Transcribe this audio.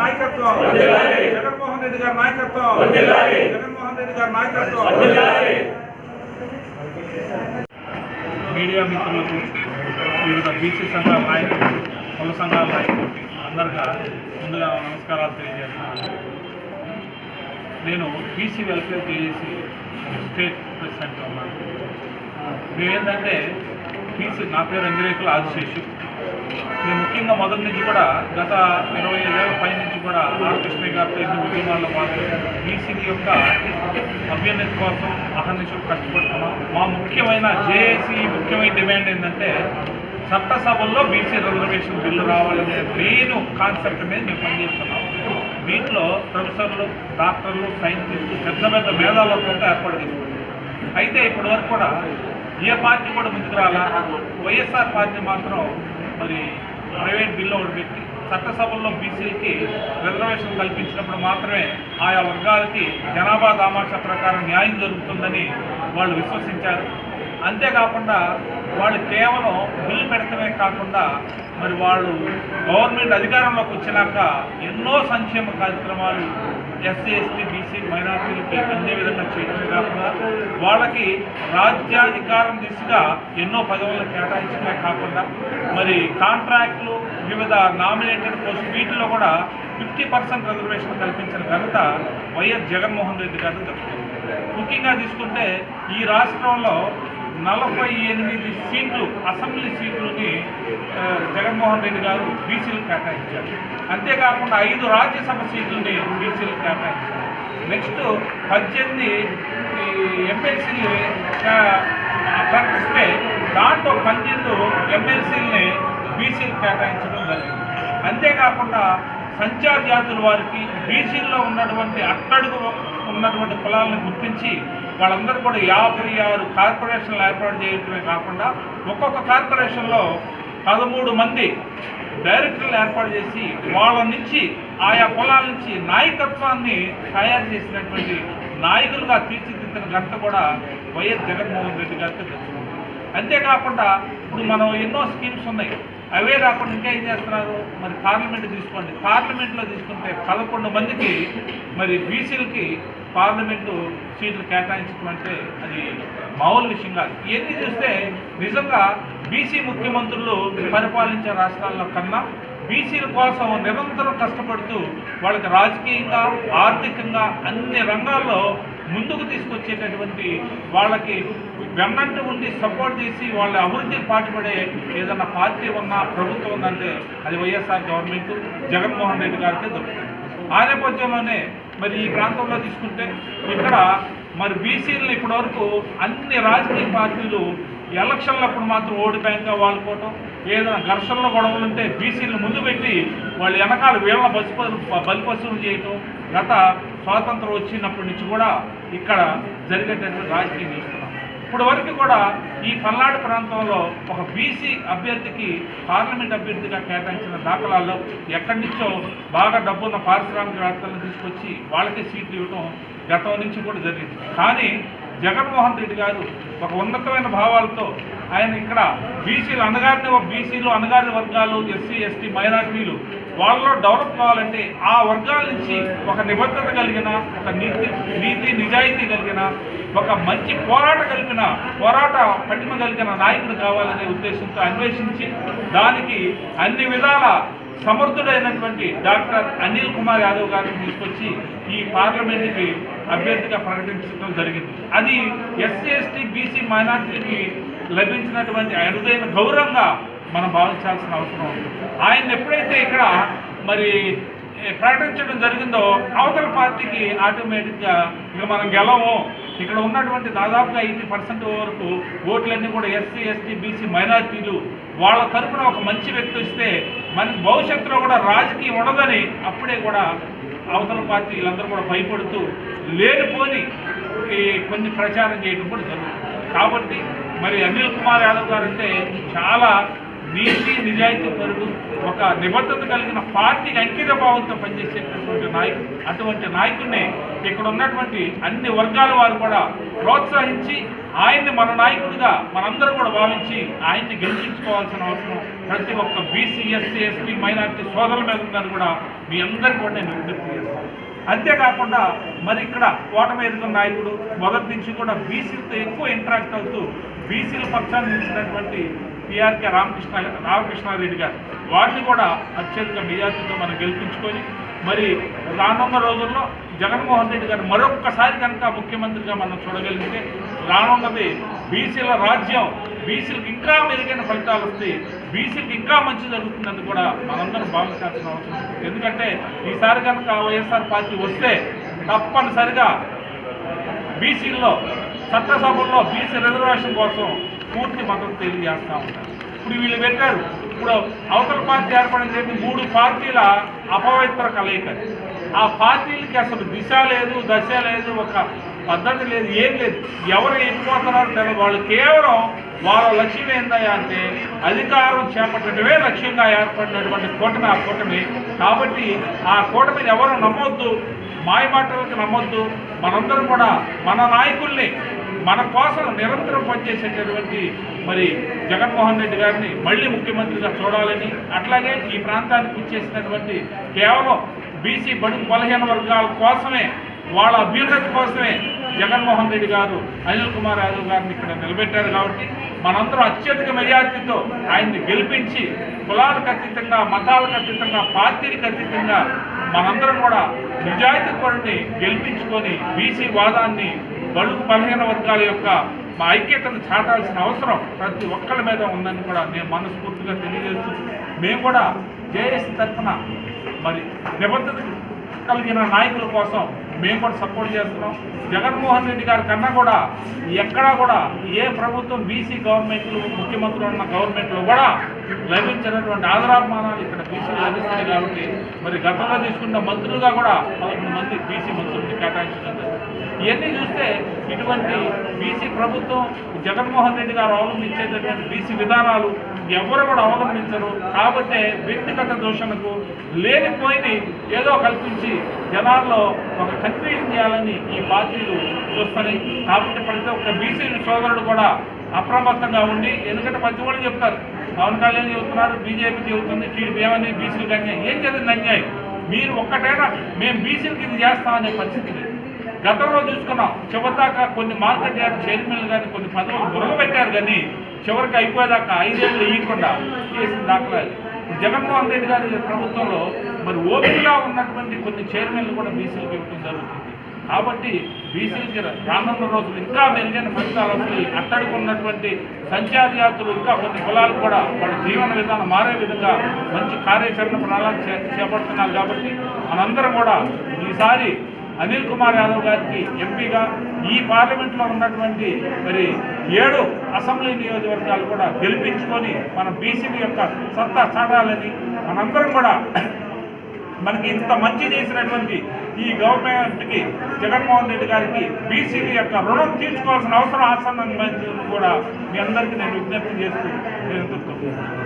నాయకత్వం. జగన్మోహన్ రెడ్డి గారి నాయకత్వం. జగన్మోహన్ రెడ్డి గారి నాయకత్వం. మీడియా మిత్రులకు వివిధ బీసీ సంఘాల నాయకులు కుల సంఘాల నాయకులు అందరిగా ముందుగా నమస్కారాలు తెలియజేస్తున్నాను. నేను బీసీ వెల్ఫేర్ చేసి స్టేట్ ప్రెసిడెంట్ ఉన్నాను. మేమేంటంటే బీసీ నా పేరు అంగిరేకుల ఆదిశేషు. మేము ముఖ్యంగా మొదటి నుంచి కూడా గత ఇరవై ఐదేళ్ళ పై నుంచి కూడా ఆర్ కృష్ణయ్య గారితో ఎన్ని ఉద్యమాల్లో పాటు బీసీల యొక్క అభ్యున్నతి కోసం అహర్నిశలు కష్టపడుతున్నాం. మా ముఖ్యమైన జేఏసీ ముఖ్యమైన డిమాండ్ ఏంటంటే చట్టసభల్లో బీసీ రిజర్వేషన్ బిల్లు రావాలనే మెయిన్ కాన్సెప్ట్ మీద మేము పనిచేస్తున్నాం. దీంట్లో ప్రొఫెసర్లు డాక్టర్లు సైంటిస్టులు పెద్ద పెద్ద మేధావులతో ఏర్పాటు చేసుకుంటాం అయితే ఇప్పటి వరకు కూడా ఏ పార్టీ కూడా ముందుకు రాలా? వైఎస్ఆర్ పార్టీ మాత్రం మరి ప్రైవేట్ బిల్లు ఒకటి పెట్టి చట్టసభల్లో బీసీలకి రిజర్వేషన్ కల్పించినప్పుడు మాత్రమే ఆయా వర్గాలకి జనాభా దామాషా ప్రకారం న్యాయం జరుగుతుందని వాళ్ళు విశ్వసించారు. అంతేకాకుండా వాళ్ళు కేవలం బిల్లు పెడతమే కాకుండా మరి వాళ్ళు గవర్నమెంట్ అధికారంలోకి వచ్చినాక ఎన్నో సంక్షేమ కార్యక్రమాలు ఎస్సీ ఎస్టీ బీసీ మైనార్టీలకి అందే విధంగా చేయడమే కాకుండా వాళ్ళకి రాజ్యాధికారం దిశగా ఎన్నో పదవులను కేటాయించడమే కాకుండా మరి కాంట్రాక్ట్లు వివిధ నామినేటెడ్ పోస్ట్ వీటిలో కూడా ఫిఫ్టీ పర్సెంట్ రిజర్వేషన్ కల్పించిన ఘనత వైఎస్ జగన్మోహన్ రెడ్డి గారు ముఖ్యంగా తీసుకుంటే ఈ రాష్ట్రంలో నలభై ఎనిమిది సీట్లు అసెంబ్లీ సీట్లని జగన్మోహన్ రెడ్డి గారు బీసీలకు కేటాయించారు. అంతేకాకుండా ఐదు రాజ్యసభ సీట్లని బీసీలకు కేటాయించారు. నెక్స్ట్ పద్దెనిమిది ఎమ్మెల్సీలు ప్రకటిస్తే దాంట్లో పన్నెండు ఎమ్మెల్సీలని బీసీలు కేటాయించడం జరిగింది. అంతేకాకుండా సంచార జాతుల వారికి బీసీల్లో ఉన్నటువంటి అట్టడుగు ఉన్నటువంటి కులాలను గుర్తించి వాళ్ళందరూ కూడా యాభై ఆరు కార్పొరేషన్లు ఏర్పాటు చేయడమే కాకుండా ఒక్కొక్క కార్పొరేషన్లో పదమూడు మంది డైరెక్టర్లు ఏర్పాటు చేసి వాళ్ళ నుంచి ఆయా కులాల నుంచి నాయకత్వాన్ని తయారు చేసినటువంటి నాయకులుగా తీర్చిదిద్దిన ఘనత కూడా వైఎస్ జగన్మోహన్ రెడ్డి గారికి దక్కుతుంది. అంతేకాకుండా ఇప్పుడు మనం ఎన్నో స్కీమ్స్ ఉన్నాయి. అవే రాకుండా ఇంకా ఏం చేస్తున్నారు? మరి పార్లమెంట్ తీసుకోండి. పార్లమెంట్లో తీసుకుంటే పదకొండు మందికి మరి బీసీలకి పార్లమెంటు సీట్లు కేటాయించడం అంటే అది మామూలు విషయం కాదు. ఇవన్నీ చూస్తే నిజంగా బీసీ ముఖ్యమంత్రులు పరిపాలించే రాష్ట్రాల్లో కన్నా బీసీల కోసం నిరంతరం కష్టపడుతూ వాళ్ళకి రాజకీయంగా ఆర్థికంగా అన్ని రంగాల్లో ముందుకు తీసుకొచ్చేటటువంటి వాళ్ళకి వెన్నంటి ఉండి సపోర్ట్ చేసి వాళ్ళ అభివృద్ధికి పాటుపడే ఏదన్నా పార్టీ ఉన్నా ప్రభుత్వం ఉందంటే అది వైఎస్ఆర్ గవర్నమెంట్ జగన్మోహన్ రెడ్డి గారికి దొరుకుతుంది. ఆ నేపథ్యంలోనే మరి ఈ ప్రాంతంలో తీసుకుంటే ఇక్కడ మరి బీసీలను ఇప్పటివరకు అన్ని రాజకీయ పార్టీలు ఎలక్షన్లప్పుడు మాత్రం ఓడిపోయాక వాడుకోవటం ఏదైనా ఘర్షణలు గొడవలు ఉంటే బీసీలను ముందు పెట్టి వాళ్ళు వెనకాల వీళ్ళ బస్సు బలిపశువులు చేయటం గత స్వాతంత్రం వచ్చినప్పటి నుంచి కూడా ఇక్కడ జరిగేటటువంటి రాజకీయం చూస్తున్నాం ఇప్పుడు వరకు కూడా ఈ పల్నాడు ప్రాంతంలో ఒక బీసీ అభ్యర్థికి పార్లమెంట్ అభ్యర్థిగా కేటాయించిన దాఖలాల్లో ఎక్కడి నుంచో బాగా డబ్బున్న పారిశ్రామికవేత్తలను తీసుకొచ్చి వాళ్ళకే సీట్లు ఇవ్వటం గతం నుంచి కూడా జరిగింది. కానీ జగన్మోహన్ రెడ్డి గారు ఒక ఉన్నతమైన భావాలతో ఆయన ఇక్కడ బీసీలు అనగారిన బీసీలు అనగారిన వర్గాలు ఎస్సీ ఎస్టీ మైనార్టీలు వాళ్ళలో డెవలప్ కావాలంటే ఆ వర్గాల నుంచి ఒక నిబద్ధత కలిగిన ఒక నీతి నీతి నిజాయితీ కలిగిన ఒక మంచి పోరాట కలిపిన పోరాట పటిమ కలిగిన నాయకుడు కావాలనే ఉద్దేశంతో అన్వేషించి దానికి అన్ని విధాల సమర్థుడైనటువంటి డాక్టర్ అనిల్ కుమార్ యాదవ్ గారిని తీసుకొచ్చి ఈ పార్లమెంట్కి అభ్యర్థిగా ప్రకటించడం జరిగింది. అది ఎస్సీ ఎస్టీ బీసీ మైనార్టీకి లభించినటువంటి అరుదైన గౌరవంగా మనం భావించాల్సిన అవసరం ఉంది. ఆయన ఎప్పుడైతే ఇక్కడ మరి ప్రకటించడం జరిగిందో అవతల పార్టీకి ఆటోమేటిక్గా ఇక మనం గెలవము. ఇక్కడ ఉన్నటువంటి దాదాపుగా ఎయిటీ పర్సెంట్ వరకు ఓట్లన్నీ కూడా ఎస్సీ ఎస్టీ బీసీ మైనార్టీలు వాళ్ళ తరపున ఒక మంచి వ్యక్తి వస్తే మనకి భవిష్యత్తులో కూడా రాజకీయం ఉండదని అప్పుడే కూడా అవతల పార్టీ వీళ్ళందరూ కూడా భయపడుతూ లేనిపోని ఈ కొన్ని ప్రచారం చేయడం కూడా జరుగుతుంది. కాబట్టి మరి అనిల్ కుమార్ యాదవ్ గారు అంటే చాలా నీతి నిజాయితీ పరుడు ఒక నిబద్ధత కలిగిన పార్టీకి అంకిత భావంతో పనిచేసేటటువంటి నాయకుడు అటువంటి నాయకుడిని ఇక్కడ ఉన్నటువంటి అన్ని వర్గాల వారు కూడా ప్రోత్సహించి ఆయన్ని మన నాయకుడిగా మనందరం కూడా భావించి ఆయన్ని గెలిపించుకోవాల్సిన అవసరం ప్రతి ఒక్క బీసీ ఎస్సీ ఎస్టీ మైనార్టీ సోదరుల మీద ఉందని కూడా మీ అందరికీ కూడా నేను విజ్ఞప్తి చేస్తాను. అంతేకాకుండా మరి ఇక్కడ ఓటమి ఎదుగుతున్న నాయకుడు మొదటి నుంచి కూడా బీసీలతో ఎక్కువ ఇంటరాక్ట్ అవుతూ బీసీల పక్షాన్ని నిలిచినటువంటి పిఆర్కే రామకృష్ణ రామకృష్ణారెడ్డి గారు. వారిని కూడా అత్యధిక మెజార్టీతో మనం గెలిపించుకొని మరి రానున్న రోజుల్లో జగన్మోహన్ రెడ్డి గారు మరొక్కసారి కనుక ముఖ్యమంత్రిగా మనం చూడగలిగితే రానున్నది బీసీల రాజ్యం బీసీలకు ఇంకా మెరుగైన ఫలితాలు వస్తాయి బీసీకి ఇంకా మంచి జరుగుతుందని కూడా మనందరం భావించాల్సిన అవసరం. ఎందుకంటే ఈసారి కనుక వైఎస్ఆర్ పార్టీ వస్తే తప్పనిసరిగా బీసీల్లో చట్టసభల్లో బీసీ రిజర్వేషన్ కోసం పూర్తి మద్దతు తెలియజేస్తా ఉంటారు ఇప్పుడు వీళ్ళు పెట్టారు. ఇప్పుడు అవతల పార్టీ ఏర్పడిన చెప్పి మూడు పార్టీల అపవిత్ర కలయిక. ఆ పార్టీలకి అసలు దిశ లేదు దశ లేదు ఒక పద్ధతి లేదు ఏం లేదు. ఎవరు ఎక్కిపోతున్నారో తెలియదు వాళ్ళు కేవలం వాళ్ళ లక్ష్యం ఏందయ్యా అంటే అధికారం చేపట్టడమే లక్ష్యంగా ఏర్పడినటువంటి కూటమి ఆ కూటమి. కాబట్టి ఆ కూటమిని ఎవరు నమ్మొద్దు. మాయ మాటలకు నమ్మొద్దు. మనందరం కూడా మన నాయకుల్ని మన కోసం నిరంతరం పనిచేసేటటువంటి మరి జగన్మోహన్ రెడ్డి గారిని మళ్ళీ ముఖ్యమంత్రిగా చూడాలని అట్లాగే ఈ ప్రాంతానికి ఇచ్చేసినటువంటి కేవలం బీసీ బడుగు బలహీన వర్గాల కోసమే వాళ్ళ అభ్యున్నతి కోసమే జగన్మోహన్ రెడ్డి గారు అనిల్ కుమార్ యాదవ్ గారిని ఇక్కడ నిలబెట్టారు కాబట్టి మనందరం అత్యధిక మెజార్టీతో ఆయన్ని గెలిపించి కులాలకు అతీతంగా మతాలకు అతీతంగా పార్టీలకు అతీతంగా మనందరం కూడా నిజాయితీ పరుని గెలిపించుకొని బీసీ వాదాన్ని బడుగు బలహీన వర్గాల యొక్క మా ఐక్యతను చాటాల్సిన అవసరం ప్రతి ఒక్కరి మీద ఉందని కూడా నేను మనస్ఫూర్తిగా తెలియజేస్తూ మేము కూడా జేఎస్ తరఫున మరి నిబద్ధత కలిగిన నాయకుల కోసం మేము కూడా సపోర్ట్ చేస్తున్నాం. జగన్మోహన్ రెడ్డి గారి కన్నా కూడా ఎక్కడా కూడా ఏ ప్రభుత్వం బీసీ గవర్నమెంట్లు ముఖ్యమంత్రులు ఉన్న గవర్నమెంట్లో కూడా లభించినటువంటి ఆదరాభిమానాలు ఇక్కడ బీసీలు లభిస్తాయి కాబట్టి మరి గతంలో తీసుకున్న మంత్రులుగా కూడా పదకొండు మంది బీసీ మంత్రుల్ని కేటాయించడం ఇవన్నీ చూస్తే ఇటువంటి బీసీ ప్రభుత్వం జగన్మోహన్ రెడ్డి గారు అవలంబించేటటువంటి బీసీ విధానాలు ఎవరు కూడా అవలంబించరు. కాబట్టి వ్యక్తిగత దోషణకు లేనిపోయి ఏదో కల్పించి జనాల్లో ఒక కన్ఫ్యూజన్ చేయాలని ఈ పార్టీలు చూస్తున్నాయి కాబట్టి ప్రతి ఒక్క బీసీ సోదరుడు కూడా అప్రమత్తంగా ఉండి ఎందుకంటే ప్రతి వాళ్ళు చెప్తారు పవన్ కళ్యాణ్ చెబుతున్నారు బీజేపీ చెబుతుంది టీడీపీ ఏమని బీసీలకు అన్యాయం ఏం జరిగింది అన్యాయం? మీరు ఒక్కటైనా మేము బీసీలకి ఇది చేస్తామనే పరిస్థితి లేదు. గతంలో చూసుకున్నాం చివరిదాకా కొన్ని మార్కెట్ యార్డ్ చైర్మన్లు కానీ కొన్ని పదవులు బురగబెట్టారు కానీ చివరికి అయిపోయేదాకా ఐదేళ్ళు ఇవ్వకుండా చేసిన దాఖలాలు జగన్మోహన్ రెడ్డి గారి ప్రభుత్వంలో మరి ఓపికగా ఉన్నటువంటి కొన్ని చైర్మన్లు కూడా బీసీలకు ఇవ్వడం జరుగుతుంది. కాబట్టి బీసీలకి రానున్న రోజులు ఇంకా మెరుగైన ఫలితాలు వస్తాయి. అట్టడుకున్నటువంటి సంచార జాతులు ఇంకా కొన్ని కులాలు కూడా వాళ్ళ జీవన విధానం మారే విధంగా మంచి కార్యాచరణ ప్రణాళిక చే- చేపడుతున్నారు కాబట్టి మనందరం కూడా ఈసారి అనిల్ కుమార్ యాదవ్ గారికి ఎంపీగా ఈ పార్లమెంట్లో ఉన్నటువంటి మరి ఏడు అసెంబ్లీ నియోజకవర్గాలు కూడా గెలిపించుకొని మన బీసీల యొక్క సత్తా చాటాలని మనందరం కూడా మనకి ఇంత మంచి చేసినటువంటి ఈ గవర్నమెంట్కి జగన్మోహన్ రెడ్డి గారికి బీసీల యొక్క రుణం తీర్చుకోవాల్సిన అవసరం ఆసన్నమైంది కూడా మీ అందరికీ నేను విజ్ఞప్తి చేస్తూ నేను